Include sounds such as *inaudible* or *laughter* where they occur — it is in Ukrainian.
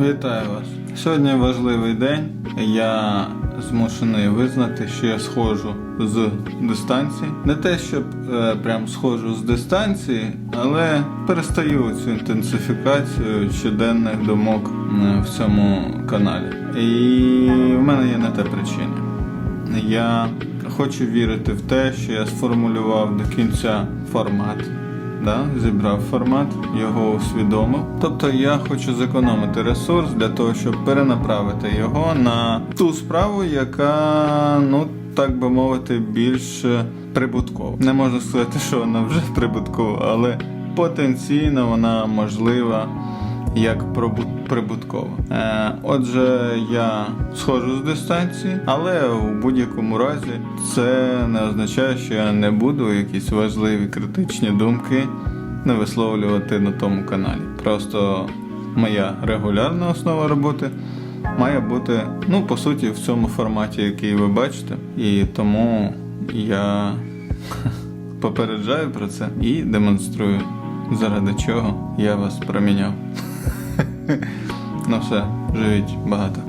Вітаю вас. Сьогодні важливий день. Я змушений визнати, що я сходжу з дистанції. Не те, щоб е, прям сходжу з дистанції, але перестаю цю інтенсифікацію щоденних думок е, в цьому каналі. І в мене є на те причини. Я хочу вірити в те, що я сформулював до кінця формат. Да, зібрав формат, його усвідомив. Тобто я хочу зекономити ресурс для того, щоб перенаправити його на ту справу, яка, ну так би мовити, більш прибуткова. Не можна сказати, що вона вже прибуткова, але потенційно вона можлива як прибуткова. Е, отже, я сходжу з дистанції, але у будь-якому разі це не означає, що я не буду якісь важливі критичні думки не висловлювати на тому каналі. Просто моя регулярна основа роботи має бути, ну, по суті, в цьому форматі, який ви бачите. І тому я *laughs* попереджаю про це і демонструю, заради чого я вас проміняв. Ну все, живіть багато.